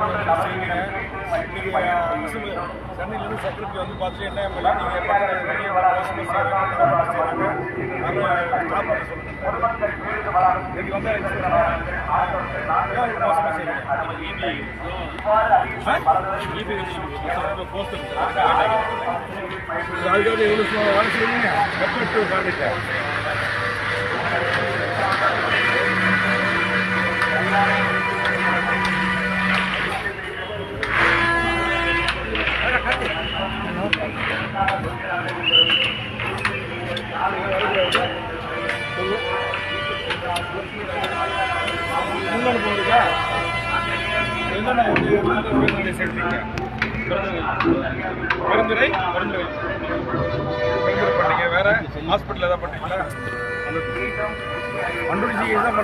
செய்வீங்க இன்னைக்கு அரசு சென்னையிலேருந்து செக்ரட்டரி வந்து பார்த்துட்டு என்ன எம்எல்ஏ நீங்கள் பக்கத்தில் வெளியே வர அவசியம் செய்கிறாங்க ஸ்டாப் முன்னாடி போகிறீங்களா வந்து பெருந்துறை பண்ணீங்க வேற ஹாஸ்பிட்டல் ஏதாவது பண்ணுறீங்களா அன்றூர் சிகிச்சை தான்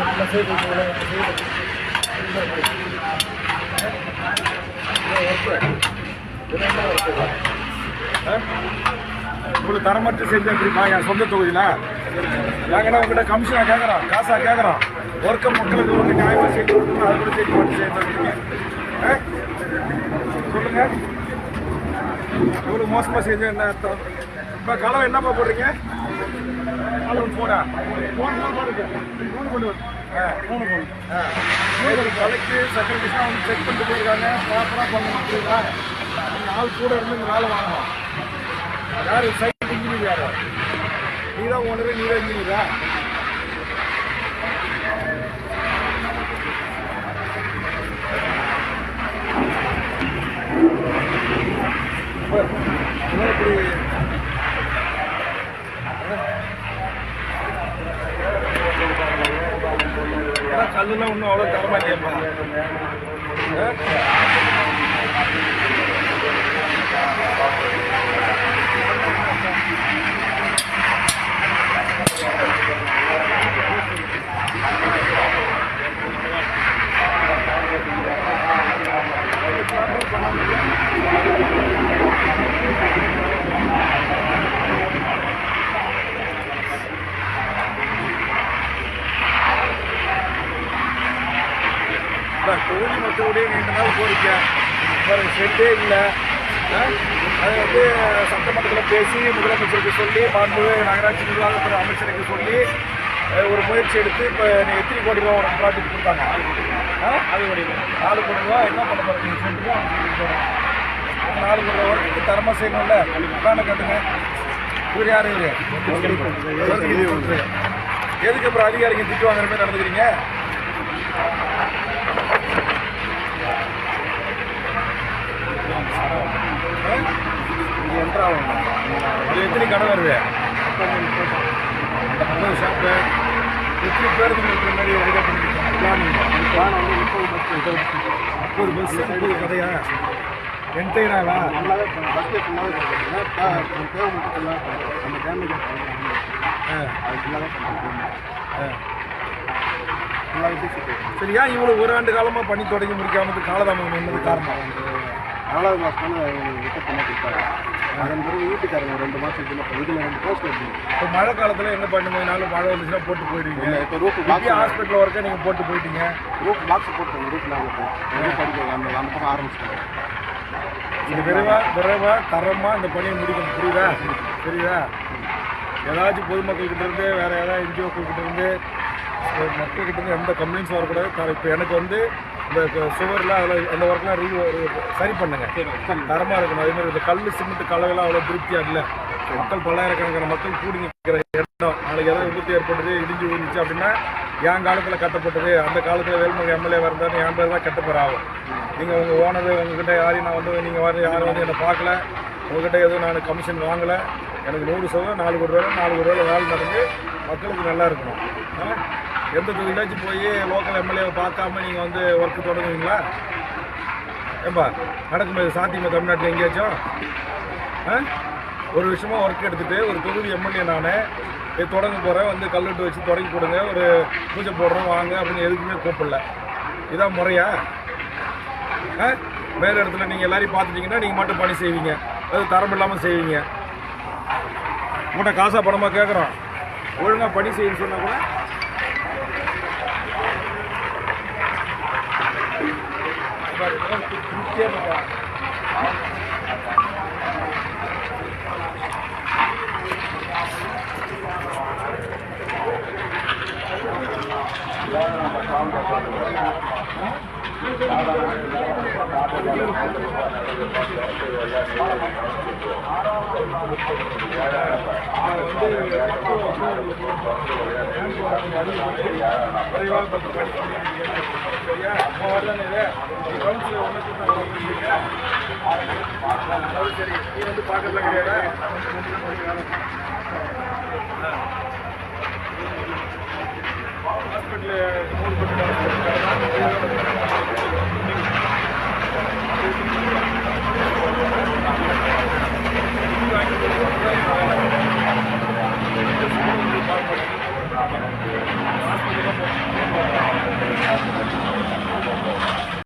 பண்ணுறீங்க உங்களுக்கு தரமற்ற செஞ்சு எப்படிமா என் சொந்த தொகுதியில்? நாங்கள் உங்கள்கிட்ட கமிஷனாக கேட்குறான் காசாக கேட்குறான் ஒர்க்க மக்களுக்கு வந்து நியாயமாக செய்து கொடுக்கணும் அது கூட செய்து போட்டு செய்ய சொல்லுங்க. இவ்வளோ மோசமாக செஞ்சு என்ன அர்த்தம்? இப்போ கலவை என்னப்பா போடுறீங்க? ஃபோன் போடா. கலெக்டர் செக்ரட்டரிஸ்லாம் வந்து செக் பண்ணிட்டு போயிருக்காங்க. ப்ராப்பராக பண்ண முடியுதா நாள் கூட இருந்து இந்த வேலை வாங்கணும். யார்? சைட் இன்ஜினியர் யார்? நீ தான் ஓனரு நீ தான் இன்ஜினியரா இப்படி ஏன்னா அதெல்லாம் ஒன்றும் அவ்வளோ தரமாட்டியப்பா Thank அதான் தொகுதி மக்களுடைய நீண்ட நாள் கோரிக்கை. வேறு ஷெட்டே இல்லை. அதை வந்து சட்டமன்றத்தில் பேசி முதலமைச்சருக்கு சொல்லி மாண்புமிகு நகராட்சி நிர்வாகத்துறை அமைச்சருக்கு சொல்லி ஒரு முயற்சி எடுத்து இப்போ எத்தனை கோடி ரூபா உனக்கு ப்ராஜெக்ட் கொடுத்தாங்க? நாலு கோடி நாலு கோடி ரூபா என்ன பண்ண போகிறீங்க போகிறோம் நாலு கோடி ரூபா ஒர்க்கு தரமாக செய்யணும்ல? பிளானை கட்டுங்க. இவர் யார் இவர்? எதுக்கு அப்புறம் அதிகாரிங்க திட்டு வாங்குற மாதிரி நடந்துக்கிறீங்க? அது எத்தனை கடை வருது? ஐம்பது ஷாப்பு எத்தனை பேருக்கு இருக்கிற மாதிரி ரெடி பண்ணிருக்கோம் முப்பது பஸ் முப்பது கடையா? என்டையராவா சரியா இவ்வளோ ஒரு ஆண்டு காலமாக பண்ணி தொடங்கி முடிக்காமல் காலதாமதம் என்னது காரணம்? நாலாவது மாதம் விட்டு பண்ண கொடுத்தாங்க. அதன் பிறகு வீட்டுக்காரங்க ரெண்டு மாதத்துக்கு இதில் ரெண்டு போஸ்ட் வருது இப்போ மழை காலத்துல என்ன பண்ணும்போதுனாலும் மழை வந்துச்சுன்னா போட்டு போயிடுவீங்க. இப்போ ரூப் இப்பயே ஹாஸ்பிட்டல் ஒர்க்கை நீங்க போட்டு போயிட்டீங்க. ரூப் பாக்ஸ் போட்டு ரூப் நாங்கள் ரூப் அடிக்க அந்த அந்த பக்கம் ஆரம்பிச்சிட்டாங்க. இது விரைவா விரைவா தரமா இந்த பணியை முடிக்கணும். புரியுதா? புரியுதா? ஏதாச்சும் பொதுமக்கள்கிட்ட இருந்து வேற ஏதாவது என்ஜிஓக்கள் கிட்ட இருந்து மக்கள்கிட்ட எந்த கம்ப்ளைண்ட்ஸ் வரக்கூடாது. இப்போ எனக்கு வந்து இந்த சுவர்ல அதில் அந்த ஒர்க்லாம் ரீ சரி பண்ணுங்க. தரமா இருக்கணும். அதே மாதிரி இந்த கல் சிமெண்ட் கலவைலாம் அவ்வளோ திருப்தியா இல்லை. மக்கள் பல்லாயிரக்கணக்கான மக்கள் கூடி நிற்கிற இடம் நாளைக்கு ஏதாவது விபத்து ஏற்பட்டது இடிஞ்சு விழுந்துச்சு அப்படின்னா என் காலத்தில் கட்டப்பட்டது. அந்த காலத்தில் வேல்முக எம்எல்ஏ இருந்தாலும் என் பேர் தான் கட்டப்பெற ஆகும் நீங்கள் உங்கள் ஓனர் உங்ககிட்ட யாரையும் நான் வந்து நீங்கள் வர யாரும் வந்து என்னை பார்க்கல. உங்ககிட்ட எதுவும் நான் கமிஷன் வாங்கலை. எனக்கு நூறு சதவீதம் நாலு கோடி ரூபா நாலு கோடி ரூபா வேலை நடந்து மக்களுக்கு நல்லா இருக்கணும். ஆ? எந்த தொகுதியிலாச்சும் போய் லோக்கல் எம்எல்ஏவை பார்க்காம நீங்கள் வந்து ஒர்க்கு தொடங்குவீங்களா? ஏம்பா நடக்கும்போது சாத்தியமா தமிழ்நாட்டில் எங்கேயாச்சும்? ஆ? ஒரு விஷயமா ஒர்க் எடுத்துகிட்டு ஒரு தொகுதி எம்எல்ஏ நான் இது தொடங்க போகிறேன் வந்து கல்வெட்டு வச்சு தொடங்கி கொடுங்க ஒரு பூஜை போடுறோம் வாங்க அப்படின்னு எதுக்குமே கூப்பிடல. இதான் முறையா? ஆ? வேற இடத்துல நீங்கள் எல்லாரையும் பார்த்துட்டிங்கன்னா நீங்கள் மட்டும் பணி செய்வீங்க. அது தரம் இல்லாமல் செய்வீங்க. உங்கள்கிட்ட காசாக பணமாக கேட்குறோம் ஒழுங்காக பணி செய்யணும்னு சொன்னால் கூட. திருப்தியாக இதெல்லாம் திருப்தியா இருக்கா? விரைவாக பத்து பணி சரியா அப்போ வரதானே கவுன்சிலர் ஒன்று சரி நீ வந்து பார்க்கறதுல